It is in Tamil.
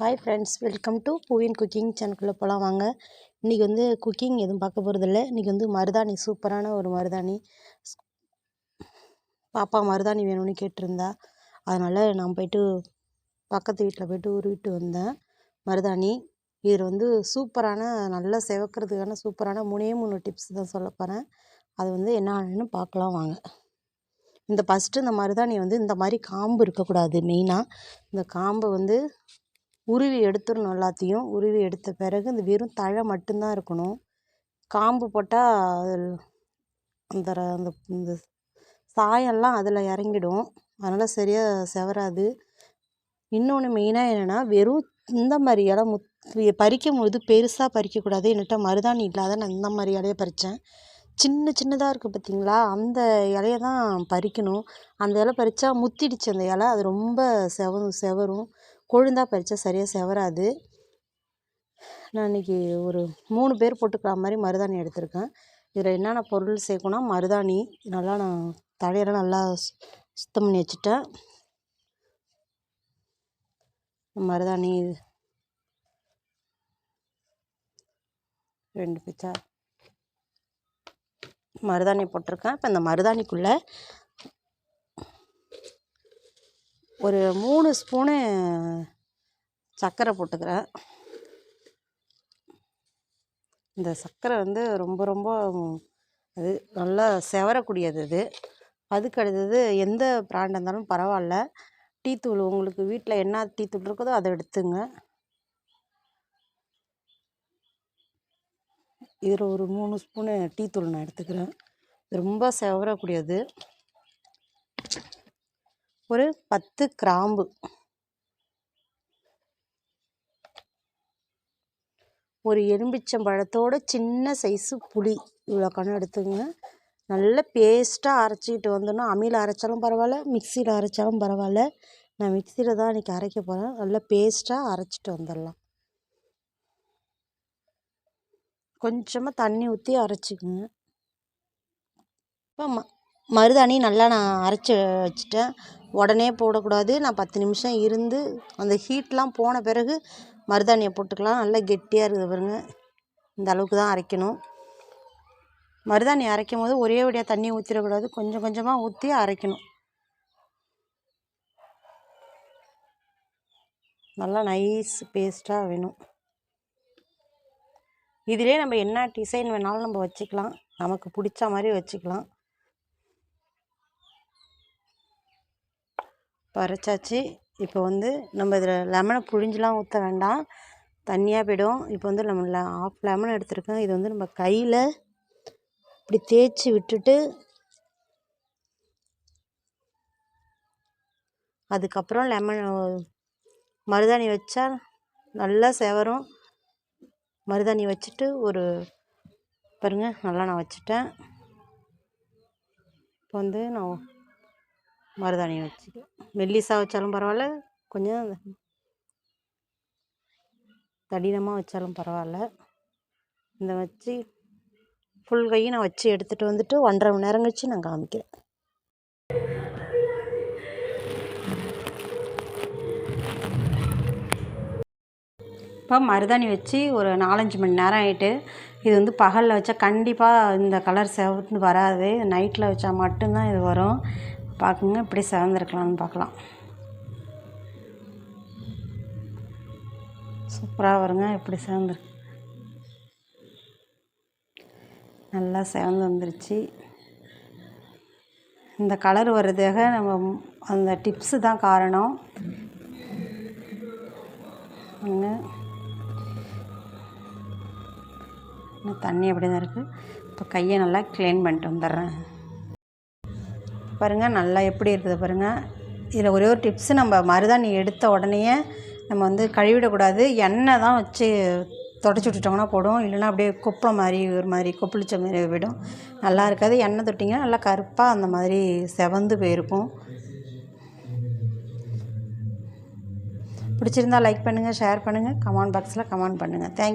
ஹாய் ஃப்ரெண்ட்ஸ் வெல்கம் டு பூவின் குக்கிங் சேனலுக்குள்ளே போகலாம் வாங்க. இன்றைக்கி வந்து குக்கிங் எதுவும் பார்க்க போகிறதில்ல இன்றைக்கி வந்து மருதாணி சூப்பரான ஒரு மருதாணி. பாப்பா மருதாணி வேணும்னு கேட்டிருந்தா. அதனால் நான் போயிட்டு பக்கத்து வீட்டில் போய்ட்டு உருவிட்டு வந்தேன். மருதாணி இதில் வந்து சூப்பரான நல்லா செவக்கிறதுக்கான சூப்பரான மூணே மூணு டிப்ஸ் தான் சொல்ல போகிறேன் அது வந்து என்னென்னு பார்க்கலாம் வாங்க. இந்த ஃபஸ்ட்டு இந்த மருதாணி வந்து இந்த மாதிரி காம்பு இருக்கக்கூடாது. மெயினாக இந்த காம்பை வந்து உருவி எடுத்துடணும் எல்லாத்தையும். உருவி எடுத்த பிறகு இந்த வெறும் தழை மட்டும்தான் இருக்கணும். காம்பு போட்டால் அந்த அந்த இந்த சாயம்லாம் அதில் இறங்கிடும். அதனால் சரியாக செவராது இன்னொன்று மெயினாக என்னென்னா வெறும் இந்த மாதிரி இலை முத் பறிக்கும் பொழுது பெருசாக பறிக்கக்கூடாது. என்கிட்ட மருதாணி இல்லாத நான் இந்த மாதிரி இலைய பறித்தேன் சின்ன சின்னதாக இருக்குது பார்த்தீங்களா அந்த இலைய தான் பறிக்கணும். அந்த இலை பறித்தா முத்திடுச்சு அந்த இலை. அது ரொம்ப செவ செவரும். கொழுந்தாக பறித்தா சரியாக செவராது. நான் இன்றைக்கி ஒரு மூணு பேர் போட்டுக்கிற மாதிரி மருதாணி எடுத்திருக்கேன். இதில் என்னென்ன பொருள் சேர்க்கணும்னா மருதாணி நல்லா நான் தலையெல்லாம் நல்லா சுத்தம் பண்ணி வச்சுட்டேன். மருதாணி ரெண்டு பிச்சா மருதாணி போட்டிருக்கேன். இப்போ இந்த மருதாணிக்குள்ளே ஒரு மூணு ஸ்பூனு சர்க்கரை போட்டுக்கிறேன். இந்த சர்க்கரை வந்து ரொம்ப ரொம்ப அது நல்லா செவரக்கூடியது இது அதுக்கு அடுத்தது எந்த பிராண்ட் இருந்தாலும் பரவாயில்ல. டீ தூள் உங்களுக்கு வீட்டில் என்ன டீ தூள் இருக்குதோ அதை எடுத்துங்க. இதில் ஒரு மூணு ஸ்பூனு டீ தூள் நான் எடுத்துக்கிறேன். ரொம்ப செவரக்கூடியது. ஒரு பத்து கிராம்பு. ஒரு எலும்பிச்சம்பழத்தோட சின்ன சைஸு புளி. இவ்வளோ கணம் எடுத்துங்க நல்ல பேஸ்ட்டாக அரைச்சிக்கிட்டு வந்துடணும் அம்மியில் அரைச்சாலும் பரவாயில்ல மிக்சியில் அரைச்சாலும் பரவாயில்ல. நான் மிக்சியில் தான் இன்றைக்கி அரைக்க போகிறேன் நல்ல பேஸ்ட்டாக அரைச்சிட்டு வந்துடலாம். கொஞ்சமாக தண்ணி ஊற்றி அரைச்சிக்குங்க. இப்போ ம மருதாணி நல்லா நான் அரைச்சி வச்சுட்டேன். உடனே போடக்கூடாது. நான் பத்து நிமிஷம் இருந்து அந்த ஹீட்லாம் போன பிறகு மருதாணியை போட்டுக்கலாம். நல்லா கெட்டியாக இருக்குது பாருங்க. இந்த அளவுக்கு தான் அரைக்கணும். மருதாணி அரைக்கும் போது ஒரே வழியாக தண்ணி ஊற்றிடக்கூடாது கொஞ்சம் கொஞ்சமாக ஊற்றி அரைக்கணும். நல்லா நைஸ் பேஸ்ட்டாக வேணும். இதிலே நம்ம என்ன டிசைன் வேணாலும் நம்ம வச்சுக்கலாம். நமக்கு பிடிச்ச மாதிரி வச்சுக்கலாம். பறைச்சாச்சு. இப்போ வந்து நம்ம இதில் லெமனை புழிஞ்செலாம் ஊற்ற வேண்டாம். தண்ணியாக போய்டும். இப்போ வந்து நம்ம ஆஃப் லெமன் எடுத்துருக்கேன் இது வந்து நம்ம கையில் இப்படி தேய்ச்சி விட்டுட்டு அதுக்கப்புறம் லெமன் மருதாணி வச்சா நல்லா செவரும். மருதாணி வச்சுட்டு ஒரு பாருங்கள் நல்லா நான் வச்சுட்டேன். இப்போ வந்து நான் மருதாணி வச்சுட்டு. மெல்லிசாக வச்சாலும் பரவாயில்ல கொஞ்சம் தடினமாக வச்சாலும் பரவாயில்ல. இந்த வச்சு ஃபுல் கையும் நான் வச்சு எடுத்துகிட்டு வந்துட்டு ஒன்றரை மணி நேரம் கழிச்சு நான் காமிக்கிறேன். இப்போ மருதாணி வச்சு ஒரு நாலஞ்சு மணி நேரம் ஆகிட்டு இது வந்து பகலில் வச்சா கண்டிப்பாக இந்த கலர் செவந்து வராது. நைட்டில் வச்சா மட்டும்தான் இது வரும். பார்க்குங்க. இப்படி செவந்திருக்கலாம்னு பார்க்கலாம். சூப்பராக வருங்க. இப்படி செவந்துருக்கு நல்லா சிவந்து வந்துருச்சு. இந்த கலர் வர்றதாக நம்ம அந்த டிப்ஸு தான் காரணம். தண்ணி அப்படி தான் இருக்குது இப்போ கையை நல்லா க்ளீன் பண்ணிட்டு வந்துடுறேன். பாருங்கள் நல்லா எப்படி இருக்குது பாருங்கள் இதில் ஒரே ஒரு டிப்ஸு நம்ம மருதாணி எடுத்த உடனேயே நம்ம வந்து கழுவிடக்கூடாது. எண்ணெய் தான் வச்சு தொடச்சி விட்டுட்டோம்னா போடும் இல்லைனா அப்படியே கொப்பளம் மாதிரி ஒரு மாதிரி கொப்பளிச்ச மாதிரி விடும் நல்லா இருக்காது. எண்ணெய் தொட்டிங்கன்னா நல்லா கருப்பாக அந்த மாதிரி செவந்து போயிருக்கும். பிடிச்சிருந்தா லைக் பண்ணுங்கள் ஷேர் பண்ணுங்கள் கமெண்ட் பாக்ஸில் கமெண்ட் பண்ணுங்கள் தேங்க்